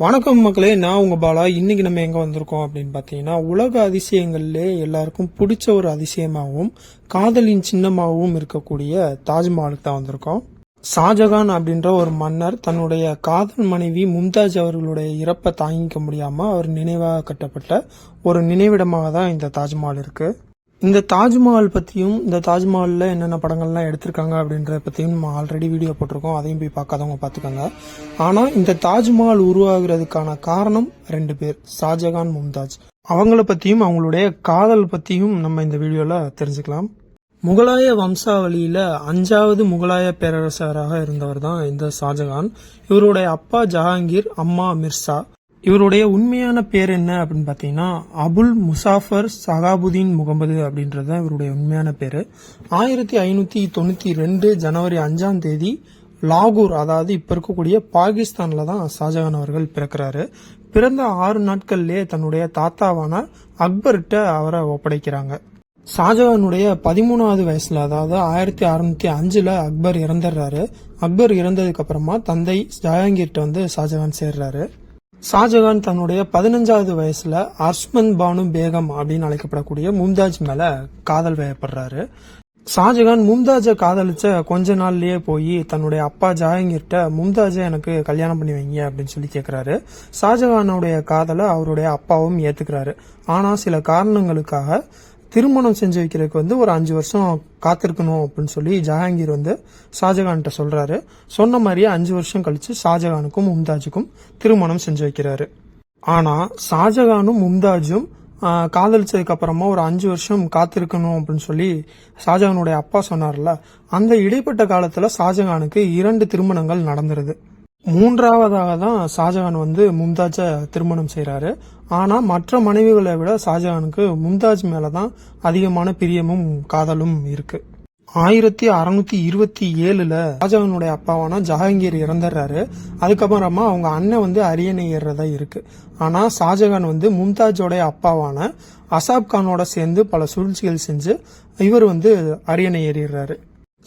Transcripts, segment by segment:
வணக்கம் மக்களே நான் உங்க பாலா. இன்னைக்கு நம்ம எங்க வந்திருக்கோம் அப்படின்னு பாத்தீங்கன்னா உலக அதிசயங்கள்லே எல்லாருக்கும் பிடிச்ச ஒரு அதிசயமாகவும் காதலின் சின்னமாகவும் இருக்கக்கூடிய தாஜ்மஹாலுக்கு தான் வந்திருக்கோம். ஷாஜகான் அப்படின்ற ஒரு மன்னர் தன்னுடைய காதல் மனைவி மும்தாஜ் அவர்களுடைய இறப்பை தாங்கிக்க முடியாம அவர் நினைவாக கட்டப்பட்ட ஒரு நினைவிடமாக தான் இந்த தாஜ்மஹால் இருக்குது இந்த தாஜ்மஹால் பற்றியும் இந்த தாஜ்மஹாலில் என்னென்ன படங்கள்லாம் எடுத்திருக்காங்க அப்படின்றத பற்றியும் நம்ம ஆல்ரெடி வீடியோ போட்டிருக்கோம். அதையும் போய் பார்க்காதவங்க பார்த்துக்கோங்க. ஆனால் இந்த தாஜ்மஹால் உருவாகிறதுக்கான காரணம் ரெண்டு பேர். ஷாஜகான் மும்தாஜ். அவங்கள பற்றியும் அவங்களுடைய காதல் பற்றியும் நம்ம இந்த வீடியோவில் தெரிஞ்சுக்கலாம். முகலாய வம்சாவளியில அஞ்சாவது முகலாய பேரரசராக இருந்தவர் தான் இந்த ஷாஜகான். இவருடைய அப்பா ஜஹாங்கீர் அம்மா மிர்சா. இவருடைய உண்மையான பேர் என்ன அப்படின்னு பார்த்தீங்கன்னா அபுல் முசாஃபர் சகாபுதீன் முகமது அப்படின்றது தான் இவருடைய உண்மையான பேர். ஆயிரத்தி ஐநூற்றி தொண்ணூற்றி ரெண்டு ஜனவரி அஞ்சாம் தேதி லாகூர் அதாவது இப்போ இருக்கக்கூடிய பாகிஸ்தானில் தான் ஷாஜகான் அவர்கள் பிறக்கிறாரு. பிறந்த ஆறு நாட்கள்லேயே தன்னுடைய தாத்தாவான அக்பர்கிட்ட அவரை ஒப்படைக்கிறாங்க. ஷாஜகானுடைய பதிமூணாவது வயசுல அதாவது ஆயிரத்தி அறுநூத்தி அஞ்சுல அக்பர் இறந்துடுறாரு. அக்பர் இறந்ததுக்கு அப்புறமா தந்தை ஜஹாங்கீர்ட்ட வந்து ஷாஜகான் சேர்றாரு. ஷாஜகான் தன்னுடைய பதினஞ்சாவது வயசுல அர்ஸ்மன் பானு பேகம் அப்படின்னு அழைக்கப்படக்கூடிய மும்தாஜ் மேல காதல் வயப்படுறாரு. ஷாஜகான் மும்தாஜை காதலிச்ச கொஞ்ச நாள்லயே போய் தன்னுடைய அப்பா ஜாயங்கிட்ட மும்தாஜை எனக்கு கல்யாணம் பண்ணி வைங்க அப்படின்னு சொல்லி கேக்குறாரு. ஷாஜகானுடைய காதலை அவருடைய அப்பாவும் ஏத்துக்கிறாரு. ஆனா சில காரணங்களுக்காக திருமணம் செஞ்சு வைக்கிறதுக்கு வந்து ஒரு அஞ்சு வருஷம் காத்திருக்கணும் அப்படின்னு சொல்லி ஜஹாங்கீர் வந்து ஷாஜகான்கிட்ட சொல்கிறாரு சொன்ன மாதிரியே அஞ்சு வருஷம் கழித்து ஷாஜகானுக்கும் மும்தாஜுக்கும் திருமணம் செஞ்சு வைக்கிறாரு. ஆனால் ஷாஜகானும் மும்தாஜும் காதலிச்சதுக்கப்புறமா காதலிச்சதுக்கு அப்புறமா ஒரு அஞ்சு வருஷம் காத்திருக்கணும் அப்படின்னு சொல்லி ஷாஜகானுடைய அப்பா சொன்னார்ல அந்த இடைப்பட்ட காலத்தில் ஷாஜகானுக்கு இரண்டு திருமணங்கள் நடந்துருது. மூன்றாவதாக தான் ஷாஜகான் வந்து மும்தாஜை திருமணம் செய்கிறாரு ஆனால் மற்ற மனைவிகளை விட ஷாஜகானுக்கு மும்தாஜ் மேலே தான் அதிகமான பிரியமும் காதலும் இருக்கு. ஆயிரத்தி அறுநூத்தி இருபத்தி ஏழுல ஷாஜகானுடைய அப்பாவான ஜஹாங்கீர் இறந்துடுறாரு அதுக்கப்புறமா அவங்க அண்ணன் வந்து அரியணை ஏறுறதா இருக்கு. ஆனா ஷாஜகான் வந்து மும்தாஜோடைய அப்பாவான அசாப் கானோட சேர்ந்து பல சூழ்ச்சிகள் செஞ்சு இவர் வந்து அரியணை ஏறிடுறாரு.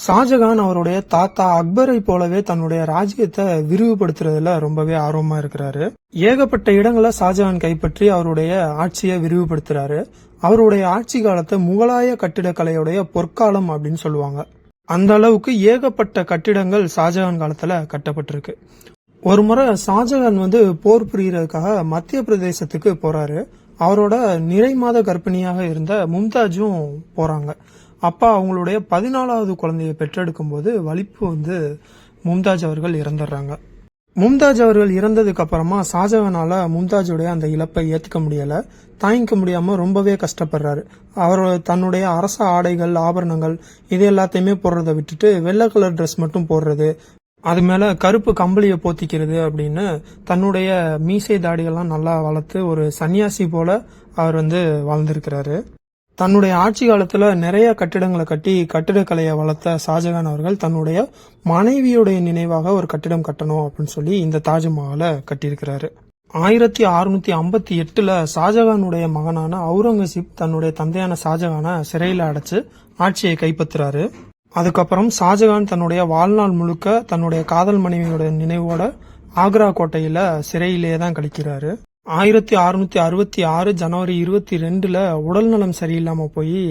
ஷாஜகான் அவருடைய தாத்தா அக்பரை போலவே தன்னுடைய ராஜ்யத்தை விரிவுபடுத்துறதுல ரொம்பவே ஆர்வமா இருக்கிறாரு. ஏகப்பட்ட இடங்களை ஷாஜகான் கைப்பற்றி அவருடைய ஆட்சியை விரிவுபடுத்துறாரு. அவருடைய ஆட்சி காலத்தை முகலாய கட்டிடக்கலையுடைய பொற்காலம் அப்படின்னு சொல்லுவாங்க. அந்த அளவுக்கு ஏகப்பட்ட கட்டிடங்கள் ஷாஜகான் காலத்துல கட்டப்பட்டிருக்கு. ஒரு முறை ஷாஜகான் வந்து போர் புரியறதுக்காக மத்திய பிரதேசத்துக்கு போறாரு. அவரோட நிறை மாத கர்ப்பிணியாக இருந்த மும்தாஜும் போறாங்க. அப்பா அவங்களுடைய பதினாலாவது குழந்தையை பெற்றெடுக்கும் போது வலிப்பு வந்து மும்தாஜ் அவர்கள் இறந்துடுறாங்க. மும்தாஜ் அவர்கள் இறந்ததுக்கு அப்புறமா ஷாஜகானால மும்தாஜுடைய அந்த இழப்பை ஏத்துக்க முடியல. தாங்கிக்க முடியாம ரொம்பவே கஷ்டப்படுறாரு. அவர் தன்னுடைய அரச ஆடைகள் ஆபரணங்கள் இது எல்லாத்தையுமே போடுறதை விட்டுட்டு வெள்ளை கலர் ட்ரெஸ் மட்டும் போடுறது அது மேல கருப்பு கம்பளியை போத்திக்கிறது அப்படின்னு தன்னுடைய மீசை தாடிகள்லாம் நல்லா வளர்த்து ஒரு சன்னியாசி போல அவர் வந்து வாழ்ந்திருக்கிறாரு. தன்னுடைய ஆட்சி காலத்துல நிறைய கட்டிடங்களை கட்டி கட்டிடக்கலையை வளர்த்த ஷாஜகான் அவர்கள் தன்னுடைய மனைவியுடைய நினைவாக ஒரு கட்டிடம் கட்டணும் அப்படின்னு சொல்லி இந்த தாஜ்மஹாலை கட்டியிருக்கிறாரு. ஆயிரத்தி அறுநூத்தி ஐம்பத்தி எட்டுல ஷாஜகானுடைய மகனான அவுரங்கசீப் தன்னுடைய தந்தையான ஷாஜகானை சிறையில் அடைச்சு ஆட்சியை கைப்பற்றுறாரு. அதுக்கப்புறம் ஷாஜகான் தன்னுடைய வாழ்நாள் முழுக்க தன்னுடைய காதல் மனைவியோட நினைவோட ஆக்ரா கோட்டையில சிறையிலேயே தான் கழிக்கிறாரு. ஆயிரத்தி அறுநூத்தி அறுபத்தி ஆறு ஜனவரி இருபத்தி ரெண்டில் உடல் நலம் சரியில்லாமல் போய்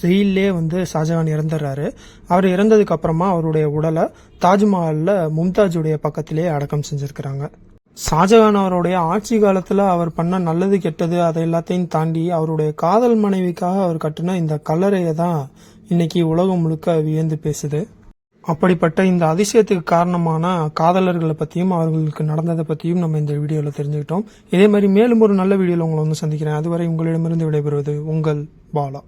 ஜெயிலே வந்து ஷாஜகான் இறந்துடுறாரு அவர் இறந்ததுக்கு அப்புறமா அவருடைய உடலை தாஜ்மஹாலில் மும்தாஜுடைய பக்கத்திலே அடக்கம் செஞ்சிருக்கிறாங்க. ஷாஜகான் அவருடைய ஆட்சி காலத்தில் அவர் பண்ண நல்லது கெட்டது அதை எல்லாத்தையும் தாண்டி அவருடைய காதல் மனைவிக்காக அவர் கட்டின இந்த கல்லறையை தான் இன்னைக்கு உலகம் முழுக்க வியந்து பேசுது. அப்படிப்பட்ட இந்த அதிசயத்துக்கு காரணமான காதலர்களை பற்றியும் அவர்களுக்கு நடந்ததை பற்றியும் நம்ம இந்த வீடியோவில் தெரிஞ்சுக்கிட்டோம். இதே மாதிரி மேலும் ஒரு நல்ல வீடியோவில் உங்களை வந்து சந்திக்கிறேன். அதுவரை உங்களிடமிருந்து விடைபெறுவது உங்கள் பாலா.